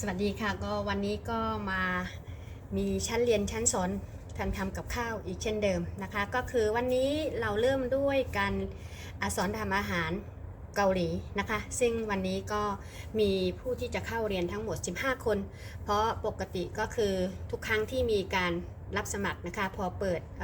สวัสดีค่ะก็วันนี้ก็มามีชั้นเรียนชั้นสอนการทำกับข้าวอีกเช่นเดิมนะคะ ก็คือวันนี้เราเริ่มด้วยการอสอนทำอาหารเกาหลีนะคะ ซึ่งวันนี้ก็มีผู้ที่จะเข้าเรียนทั้งหมด 15 คน เพราะปกติก็คือทุกครั้งที่มีการรับสมัครนะคะ พอเปิดเ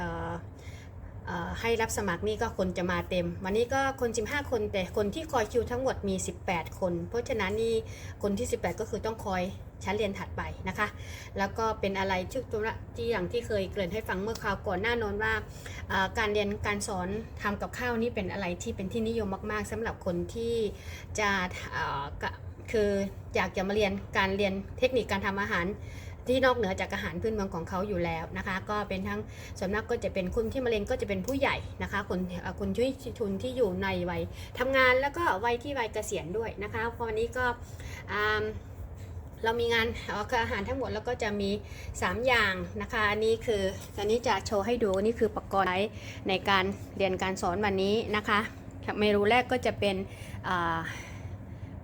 ให้รับสมัครนี่ก็คนจะมาเต็ม วันนี้ก็คน 15 คนแต่คนที่คอยคิวทั้งหมดมี 18 คน เพราะฉะนั้นนี่คนที่ 18 ก็คือต้องคอยชั้นเรียนถัดไปนะคะ แล้วก็เป็นอะไรที่ตัวที่อย่างที่เคยเกริ่นให้ฟังเมื่อคราวก่อนหน้านอนว่า การเรียนการสอนทำกับข้าวนี่เป็นอะไรที่เป็นที่นิยมมาก ๆสำหรับคนที่จะเอ่อกะคืออยากจะมาเรียนการเรียนเทคนิคการทำอาหาร ที่นอกเหนือจากอาหารพื้นเมืองของเขาอยู่แล้วนะคะ ก็เป็นทั้งส่วนมากก็จะเป็นคนที่มาเรียนก็จะเป็นผู้ใหญ่นะคะคนคนช่วยทุนที่อยู่ในวัยทำงานแล้วก็วัยที่วัยเกษียณด้วยนะคะพราะวันนี้ก็เรามีงานเอ่อคืออาหารทั้งหมดแล้วก็จะมี 3 อย่างนะคะอันนี้คืออันนี้จะโชว์ให้ดูนี่คืออุปกรณ์ใช้ในการเรียนการสอนวันนี้นะคะเมนูแรกก็จะเป็น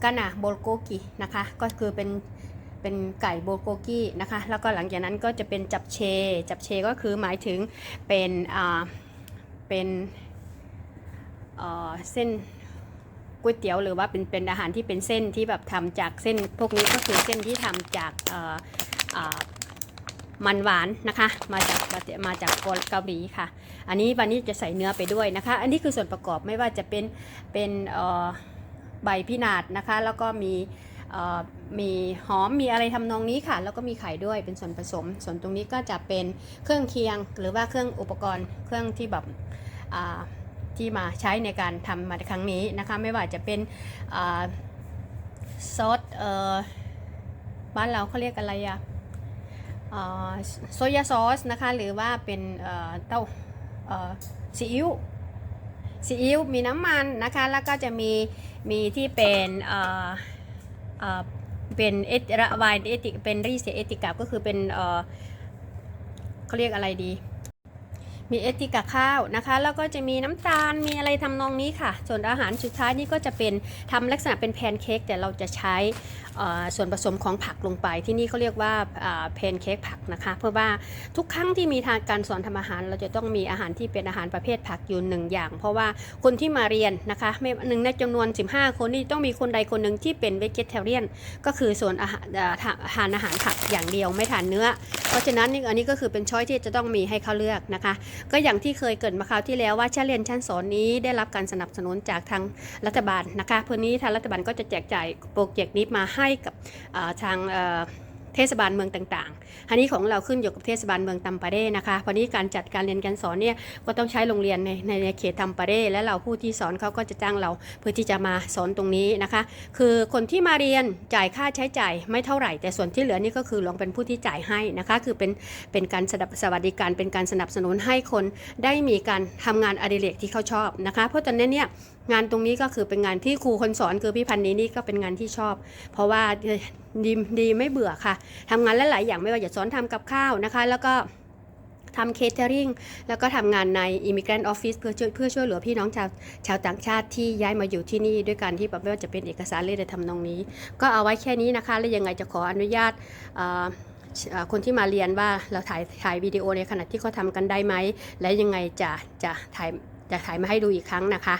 กานาโบลโกกินะคะก็คือเป็น เป็นไก่โบโกกี้นะคะ แล้วก็หลังจากนั้นก็จะเป็นจับเช จับเชก็คือหมายถึงเป็นอ่าเป็นเส้นก๋วยเตี๋ยวหรือว่าเป็นเป็นอาหารที่เป็นเส้นที่แบบทำจากเส้นพวกนี้ก็คือเส้นที่ทำจากมันหวานนะคะ มาจากมาจากเกาหลีค่ะ อันนี้วันนี้จะใส่เนื้อไปด้วยนะคะ อันนี้คือส่วนประกอบไม่ว่าจะเป็นเป็นใบพินาศนะคะ แล้วก็มี มีหอมมีอะไรทำนองนี้ค่ะ แล้วก็มีไข่ด้วยเป็นส่วนผสม ส่วนตรงนี้ก็จะเป็นเครื่องเคียง หรือว่าเครื่องอุปกรณ์เครื่องที่แบบที่มาใช้ในการทำมาครั้งนี้นะคะ ไม่ว่าจะเป็นซอสบ้านเราเขาเรียกอะไรอะโซยาซอสนะคะ หรือว่าเป็นเต้าซีอิ๊วซีอิ๊วมีน้ำมันนะคะ แล้วก็จะมีมีที่เป็น เป็นเอตระวายเอติเป็นรีเซเอติกาก็คือเป็นเขาเรียกอะไรดี มีเอติกาข้าวนะคะ แล้วก็จะมีน้ำตาลมีอะไรทำนองนี้ค่ะ ส่วนอาหารสุดท้ายนี่ก็จะเป็นทำลักษณะเป็นแพนเค้กแต่เราจะใช้ส่วนผสมของผักลงไป ที่นี่เขาเรียกว่าแพนเค้กผักนะคะ เพื่อว่าทุกครั้งที่มีทางการสอนทำอาหาร เราจะต้องมีอาหารที่เป็นอาหารประเภทผักอยู่หนึ่งอย่าง เพราะว่าคนที่มาเรียนนะคะไม่หนึ่งในจำนวน 15 คนนี่ต้องมีคนใดคนหนึ่งที่เป็นเวจเทเรียนก็คือส่วนอาหารทานทานอาหารผักอย่างเดียวไม่ทานเนื้อ เพราะฉะนั้นอันนี้ก็คือเป็นช้อยที่จะต้องมีให้เขาเลือกนะคะก็อย่างที่เคยเกิดมาคราวที่แล้วว่าชั้นเรียนชั้นสอนนี้ได้รับการสนับสนุนจากทางรัฐบาลนะคะเพื่อนี้ทางรัฐบาลก็จะแจกจ่ายโปรเจกต์นี้มาให้กับทาง เทศบาลเมืองต่างๆอันนี้ของเราขึ้นอยู่กับเทศบาลเมืองตัมปาเร่นะคะเพราะนี้การจัดการเรียนการสอนเนี่ยก็ต้องใช้โรงเรียนในในเขตตัมปาเร่และเราผู้ที่สอนเขาก็จะจ้างเราเพื่อที่จะมาสอนตรงนี้นะคะ คือคนที่มาเรียนจ่ายค่าใช้จ่ายไม่เท่าไหร่ แต่ส่วนที่เหลือนี่ก็คือลองเป็นผู้ที่จ่ายให้นะคะ คือเป็นเป็นการสนับสวัสดิการเป็นการสนับสนุนให้คนได้มีการทำงานอดิเรกที่เขาชอบนะคะ เพราะตอนนี้เนี่ยงานตรงนี้ก็คือเป็นงานที่ครูคนสอนคือพี่พันนี้นี่ก็เป็นงานที่ชอบ เพราะว่าดีดีไม่เบื่อค่ะทำงานหลายๆอย่างไม่ว่าจะสอนทำกับข้าวนะคะ แล้วก็ทำเคเทอริงแล้วก็ทำงานใน Immigrant Office เพื่อช่วยเพื่อช่วยเหลือพี่น้องชาวชาวต่างชาติที่ย้ายมาอยู่ที่นี่ ด้วยการที่แบบไม่ว่าจะเป็นเอกสารเลยในทำนองนี้ ก็เอาไว้แค่นี้นะคะ แล้วยังไงจะขออนุญาตคนที่มาเรียนว่าเราถ่ายถ่ายวิดีโอในขณะที่เขาทำกันได้ไหม และยังไงจะจะถ่ายจะถ่ายมาให้ดูอีกครั้งนะคะ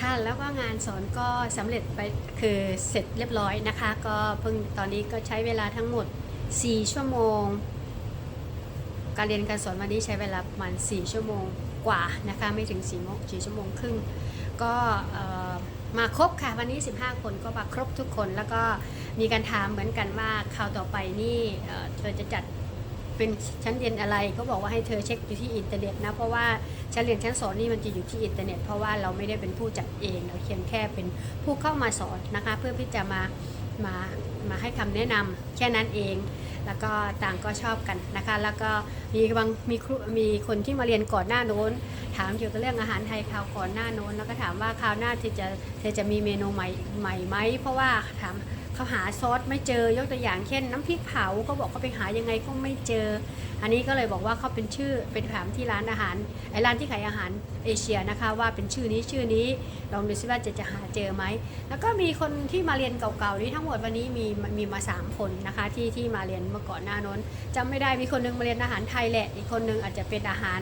ค่ะแล้วก็งานสอนก็สำเร็จไปคือเสร็จเรียบร้อยนะคะ ก็เพิ่งตอนนี้ก็ใช้เวลาทั้งหมด 4 ชั่วโมง การเรียนการสอนวันนี้ใช้เวลาประมาณ 4 ชั่วโมงกว่านะคะไม่ถึง4โมง4ชั่วโมงครึ่งก็มาครบค่ะวันนี้ 15 คนก็มาครบทุกคน แล้วก็มีการถามเหมือนกันว่าคราวต่อไปนี่เธอจะจัด เป็นชั้นเรียนอะไรก็บอกว่าให้เธอเช็คอยู่ที่อินเทอร์เน็ตนะเพราะว่าชั้นเรียนชั้นสอนนี่มันจะอยู่ที่อินเทอร์เน็ตเพราะว่าเราไม่ได้เป็นผู้จัดเองเราเพียงแค่เป็นผู้เข้ามาสอนนะคะเพื่อที่จะมามามาให้คำแนะนำแค่นั้นเอง แล้วก็ต่างก็ชอบกันนะคะ แล้วก็มีบางมีครูมีคนที่มาเรียนก่อนหน้าโน้น ถามเกี่ยวกับเรื่องอาหารไทยคราวก่อนหน้าโน้น แล้วก็ถามว่าคราวหน้าเธอจะเธอจะมีเมนูใหม่ใหม่ไหมเพราะว่าถาม เขาหาซอสไม่เจอยกตัวอย่างเช่น น้ำพริกเผาเขาบอกเขาไปหายังไงก็ไม่เจอ อันนี้ก็เลยบอกว่าเขาเป็นชื่อเป็นถามที่ร้านอาหารไอ้ร้านที่ขายอาหารเอเชียนะคะ ว่าเป็นชื่อนี้ชื่อนี้ลองดูซิว่าจะจะหาเจอไหมแล้วก็มีคนที่มาเรียนเก่าๆนี้ทั้งหมดวันนี้มีมีมา 3 คนนะคะที่ที่มาเรียนเมื่อก่อนหน้านน้นจำไม่ได้มีคนหนึงมาเรียนอาหารไทยแหละอีกคนหนึงอาจจะเป็นอาหาร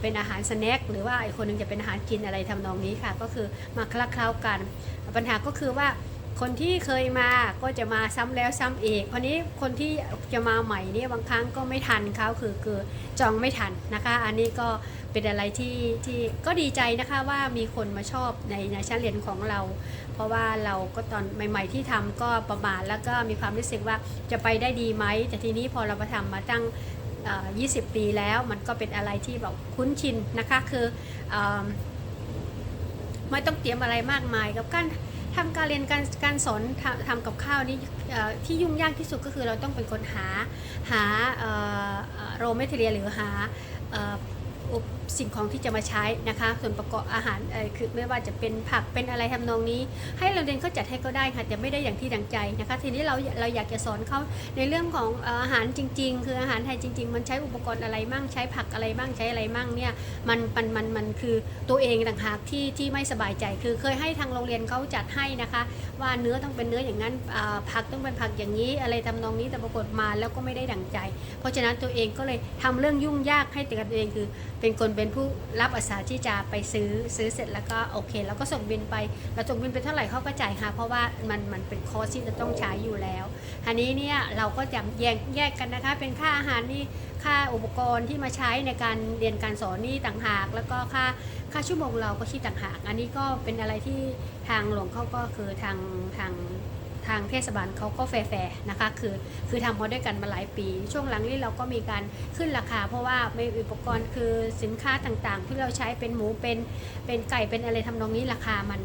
เป็นอาหารสแน็คหรือว่าอีกคนหนึงจะเป็นอาหารกินอะไรทำนองนี้ค่ะ ก็คือมาคละเคล้ากัน ปัญหาก็คือว่า คนที่เคยมาก็จะมาซ้ำแล้วซ้ำอีกคราวนี้คนที่จะมาใหม่เนี่ยบางครั้งก็ไม่ทันเขาคือคือจองไม่ทันนะคะ อันนี้ก็เป็นอะไรที่ที่ก็ดีใจนะคะว่ามีคนมาชอบในในชั้นเรียนของเรา เพราะว่าเราก็ตอนใหม่ ๆ ที่ทำก็ประมาทแล้วก็มีความรู้สึกว่าจะไปได้ดีไหมแต่ทีนี้พอเรามาทำมาตั้ง 20 ปีแล้วมันก็เป็นอะไรที่แบบคุ้นชินนะคะคืออไม่ต้องเตรียมอะไรมากมายกับการ ทำการเรียนการการสอนทำทำกับข้าวนี่ที่ยุ่งยากที่สุดก็คือเราต้องเป็นคนหาหาโรเมทเรียหรือหาออ สิ่งของที่จะมาใช้นะคะ ส่วนประกอบอาหารเออคือไม่ว่าจะเป็นผักเป็นอะไรทำนองนี้ ให้เราเรียนเขาจัดให้ก็ได้ค่ะแต่ไม่ได้อย่างที่ดังใจนะคะ ทีนี้เราเราอยากจะสอนเขาในเรื่องของอาหารจริง ๆ คืออาหารไทยจริง ๆ มันใช้อุปกรณ์อะไรมั่งใช้ผักอะไรบ้างใช้อะไรมั่งเนี่ยมันมันมันมันคือตัวเองต่างหากที่ที่ไม่สบายใจ คือเคยให้ทางโรงเรียนเขาจัดให้นะคะ ว่าเนื้อต้องเป็นเนื้ออย่างนั้นผักต้องเป็นผักอย่างนี้ อะไรทำนองนี้แต่ปรากฏมาแล้วก็ไม่ได้ดังใจ เพราะฉะนั้นตัวเองก็เลยทำเรื่องยุ่งยากให้ตัวเองคือเป็นคนเป็นผู้รับอาสาที่จะไปซื้อซื้อเสร็จแล้วก็โอเค แล้วก็ส่งบินไปแล้วส่งบินไปเท่าไหร่เขาก็จ่ายค่ะเพราะว่ามันมันเป็นคอร์สที่จะต้องใช้อยู่แล้วทีนี้เนี่ยเราก็จะแยกแยกกันนะคะ เป็นค่าอาหารนี่ค่าอุปกรณ์ที่มาใช้ในการเรียนการสอนนี่ต่างหาก แล้วก็ค่าค่าชั่วโมงเราก็คิดต่างหาก อันนี้ก็เป็นอะไรที่ทางหลวงเขาก็คือทางทาง ทางเทศบาลเขาก็แฟร์ๆนะคะ คือคือทำมาด้วยกันมาหลายปี ช่วงหลังนี้เราก็มีการขึ้นราคา เพราะว่าไม่อุปกรณ์คือสินค้าต่างๆ ที่เราใช้เป็นหมูเป็นเป็นไก่เป็นอะไรทำนองนี้ราคามัน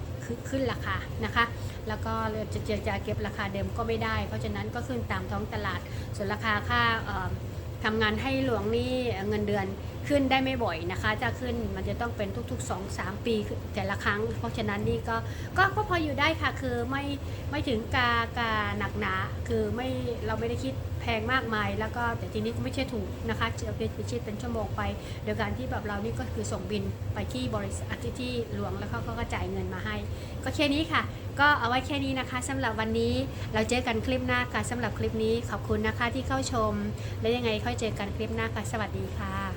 ขึ้นราคานะคะ แล้วก็จะจะจะเก็บราคาเดิมก็ไม่ได้ เพราะฉะนั้นก็ขึ้นตามท้องตลาดส่วนราคาค่าทำงานให้หลวงนี่เงินเดือนขึ้นได้ไม่บ่อยนะคะ จะขึ้นมันจะต้องเป็นทุก ๆ 2-3 ปีแต่ละครั้ง เพราะฉะนั้นนี่ก็ก็ก็พออยู่ได้ค่ะ คือไม่ไม่ถึงกากาหนักหนา คือไม่เราไม่ได้คิดแพงมากมาย แล้วก็แต่ทีนี้ก็ไม่ใช่ถูกนะคะจะเป็นพิชิตเป็นชั่วโมงไปโดยการที่แบบเรานี่ก็คือส่งบินไปที่บริษัทที่หลวงแล้วเขาก็จ่ายเงินมาให้ ก็แค่นี้ค่ะ ก็เอาไว้แค่นี้นะคะสำหรับวันนี้เราเจอกันคลิปหน้าค่ะสำหรับคลิปนี้ขอบคุณนะคะที่เข้าชม แล้วยังไงค่อยเจอกันคลิปหน้าค่ะ สวัสดีค่ะ